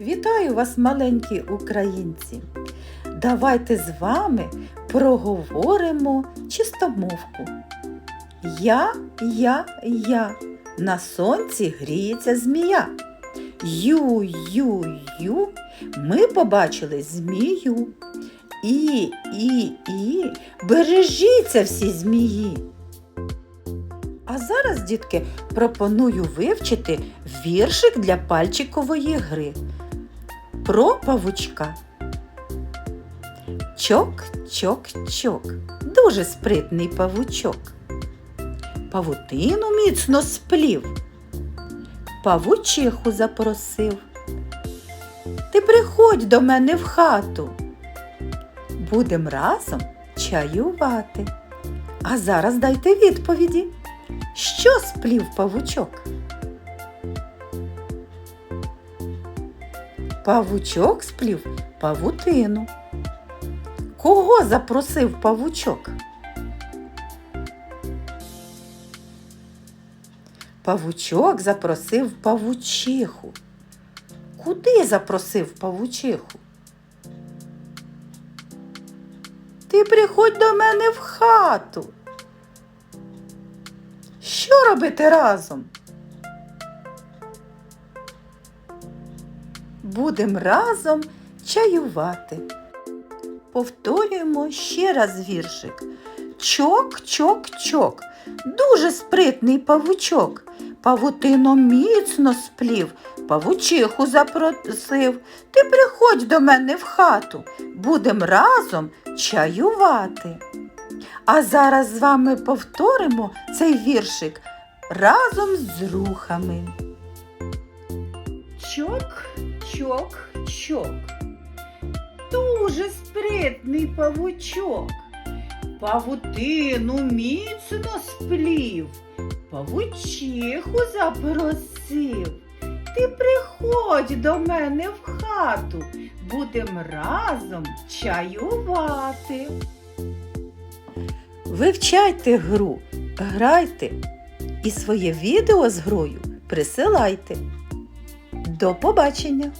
Вітаю вас, маленькі українці! Давайте з вами проговоримо чистомовку. Я, я, я, на сонці гріється змія. Ю, ю, ю, ми побачили змію. І, і, і, бережіться всі змії. А зараз, дітки, пропоную вивчити віршик для пальчикової гри про павучка. Чок, чок, чок. Дуже спритний павучок. Павутину міцно сплів. Павучиху запросив. Ти приходь до мене в хату. Будем разом чаювати. А зараз дайте відповіді. Що сплів павучок? Павучок сплів павутину. Кого запросив павучок? Павучок запросив павучиху. Куди запросив павучиху? Ти приходь до мене в хату. Що робити разом? Будем разом чаювати. Повторюємо ще раз віршик. Чок, чок, чок. Дуже спритний павучок. Павутино міцно сплів, павучиху запросив. Ти приходь до мене в хату, будем разом чаювати. А зараз з вами повторимо цей віршик разом з рухами. Чок, чок, чок. Дуже спритний павучок. Павутину міцно сплів, павучиху запросив. Ти приходь до мене в хату, будем разом чаювати. Вивчайте гру, грайте і своє відео з грою присилайте. До побачення!